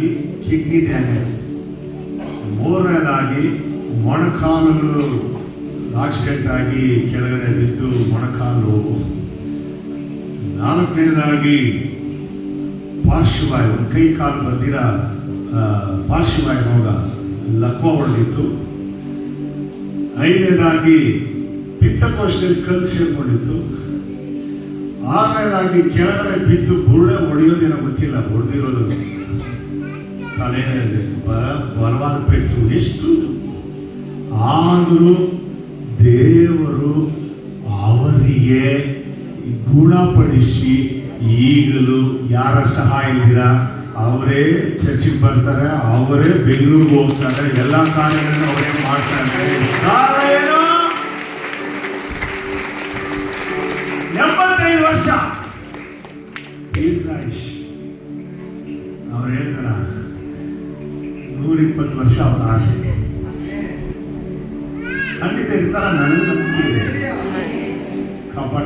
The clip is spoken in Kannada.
ಎರಡನೇದಾಗಿ ಕಿಡ್ನಿ ಡ್ಯಾಮೇಜ್ ಮೂರನೇದಾಗಿ ಮೊಣಕಾಲುಗಳು ಆಕ್ಸಿಡೆಂಟ್ ಆಗಿ ಕೆಳಗಡೆ ಬಿದ್ದು ಮೊಣಕಾಲು ನೋವು ನಾಲ್ಕನೇದಾಗಿ ಪಾರ್ಶ್ವವಾಯು ಕೈ ಕಾಲು ಬಂದಿರ ಪಾರ್ಶ್ವವಾಯು ರೋಗ ಲಕ್ವ ಹೊಡೆದಿತ್ತು. ಐದನೇದಾಗಿ ಪಿತ್ತಕೋಶದಲ್ಲಿ ಕಲ್ಲು ಸೇರ್ಕೊಂಡಿತ್ತು. ಆರನೇದಾಗಿ ಕೆಳಗಡೆ ಬಿದ್ದು ಬುರುಡೆ ಹೊಡೆಯೋದೇನೋ ಗೊತ್ತಿಲ್ಲ ಹೊಡೆದಿರೋದು ಬ- ಬಲವಾದ ಪೆಟ್ಟು ಎಷ್ಟು ಆದರೂ ದೇವರು ಅವರಿಗೆ ಗುಣಪಡಿಸಿ ಈಗಲೂ ಯಾರ ಸಹಾಯ ಇದ್ದೀರಾ ಅವರೇ ಚರ್ಚಿಗೆ ಬರ್ತಾರೆ, ಅವರೇ ಬೆಂಗಳೂರಿಗೆ ಹೋಗ್ತಾರೆ, ಎಲ್ಲ ಕಾರ್ಯಗಳನ್ನು ಅವರೇ ಮಾಡ್ತಾರೆ? ಎಂಬತ್ತೈದು ವರ್ಷ. ದೀರ್ಘಾಯುಷ್ ಅವ್ರು ಹೇಳ್ತಾರ? ನೂರಿಪ್ಪತ್ತು ವರ್ಷ ಅವರ ಆಸೆ. ಖಂಡಿತ ಇರ್ತಾರ ನನಗೆ ನಂಬಿಕೆ ಇದೆ.